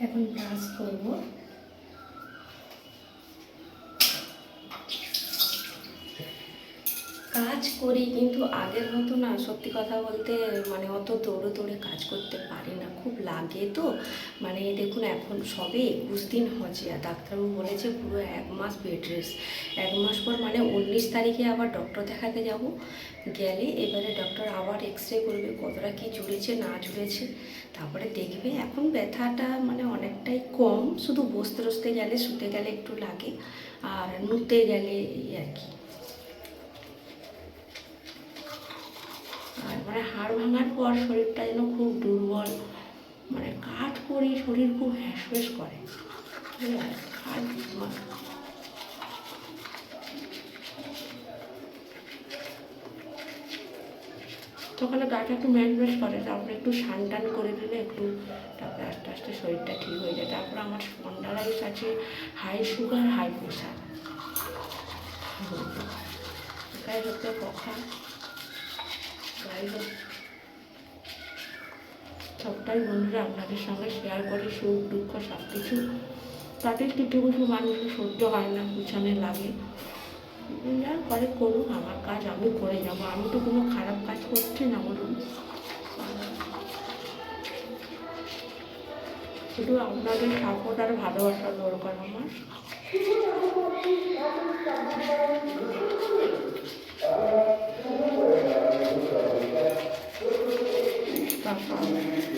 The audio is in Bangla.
এখন ব্রাশ করব। কাজ করি কিন্তু আগের মতো না, সত্যি কথা বলতে মানে অত দৌড়ে দৌড়ে কাজ করতে লাগে তো মানে দেখুন এখন সবে একুশ দিন হচ্ছে আর ডাক্তারবাবু বলেছে পুরো এক মাস বেড রেস্ট এক মাস পর মানে উনিশ তারিখে আবার ডক্টর দেখাতে যাব। গেলে এবারে ডক্টর আবার এক্স রে করবে, কতটা কি জুড়েছে না জুড়েছে তারপরে দেখবে এখন ব্যথাটা মানে অনেকটাই কম, শুধু বসতে বসতে গেলে, শুতে গেলে একটু লাগে, আর নুতে গেলে এই আর কি। আর মানে হাড় ভাঙার পর শরীরটা যেন খুব দুর্বল। করি শরীর খুব হ্যাসফ্যাস করে। আর সকালে গাটা একটু ম্যাচ করে, তারপরে একটু স্নান টান করে দিলে একটু, তারপরে আস্তে আস্তে শরীরটা ঠিক হয়ে যায়। তারপর আমার স্পন্ডালাইস আছে হাই সুগার হাই প্রেশার এটাই হচ্ছে যাই হোক। সবটাই বন্ধুরা আপনাদের সঙ্গে শেয়ার করি সুখ, দুঃখ সব কিছু তাদের কিছু কিছু মানুষের সহ্য হয় না, পিছনে লাগে। যা করে করুক, আমার কাজ আমি করে যাব। আমি তো কোনো খারাপ কাজ করছি না, বলুন। শুধু আপনাদের সাপোর্ট আর ভালোবাসা দরকার আমার।